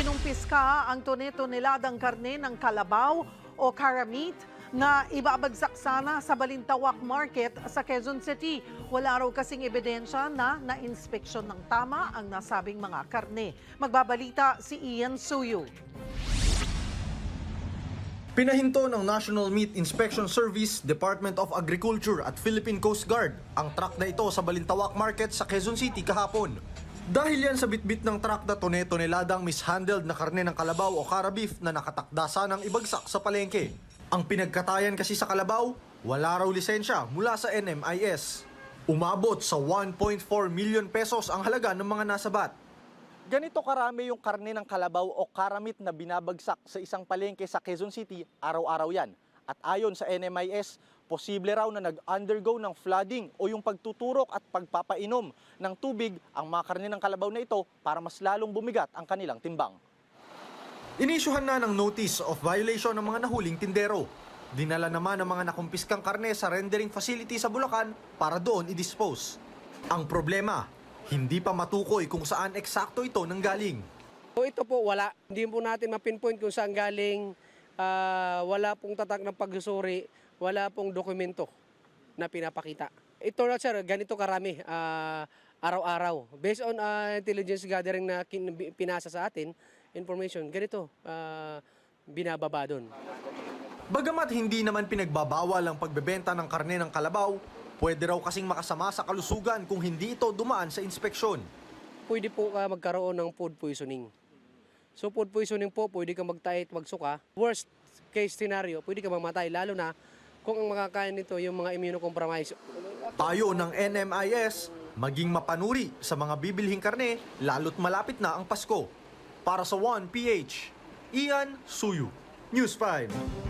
Kinumpiska ang tone-toneladang karne ng kalabaw o karamit na ibabagsak sana sa Balintawak Market sa Quezon City. Wala raw kasing ebidensya na na-inspeksyon ng tama ang nasabing mga karne. Magbabalita si Ian Suyu. Pinahinto ng National Meat Inspection Service, Department of Agriculture at Philippine Coast Guard ang truck na ito sa Balintawak Market sa Quezon City kahapon. Dahil yan sa bitbit ng truck na tone-toneladang mishandled na karne ng kalabaw o karabif na nakatakda sanang ibagsak sa palengke. Ang pinagkatayan kasi sa kalabaw, wala raw lisensya mula sa NMIS. Umabot sa 1.4 million pesos ang halaga ng mga nasabat. Ganito karami yung karne ng kalabaw o karamit na binabagsak sa isang palengke sa Quezon City, araw-araw yan. At ayon sa NMIS, posible raw na nag-undergo ng flooding o yung pagtuturok at pagpapainom ng tubig ang mga karne ng kalabaw na ito para mas lalong bumigat ang kanilang timbang. Inisyuhan na ng notice of violation ng mga nahuling tindero. Dinala naman ang mga nakumpiskang karne sa rendering facility sa Bulacan para doon i-dispose. Ang problema, hindi pa matukoy kung saan eksakto ito nanggaling. So ito po wala. Hindi po natin ma-pinpoint kung saan galing. Ah, wala pong tatak ng pagsusuri. Wala pong dokumento na pinapakita. Ito na sir, ganito karami ah, araw-araw. Based on ah, intelligence gathering na kin- pinasa sa atin, information, ganito ah, binababa doon. Bagamat hindi naman pinagbabawal ang pagbebenta ng karne ng kalabaw, pwede raw kasing makasama sa kalusugan kung hindi ito dumaan sa inspeksyon. Pwede po ka magkaroon ng food poisoning. So food poisoning po, pwede ka magtay at magsuka. Worst case scenario, pwede ka mamatay lalo na kung ang makakain nito yung mga immunocompromised. Payo ng NMIS, maging mapanuri sa mga bibilhing karne lalo't malapit na ang Pasko. Para sa 1PH, Ian Suyu, News 5.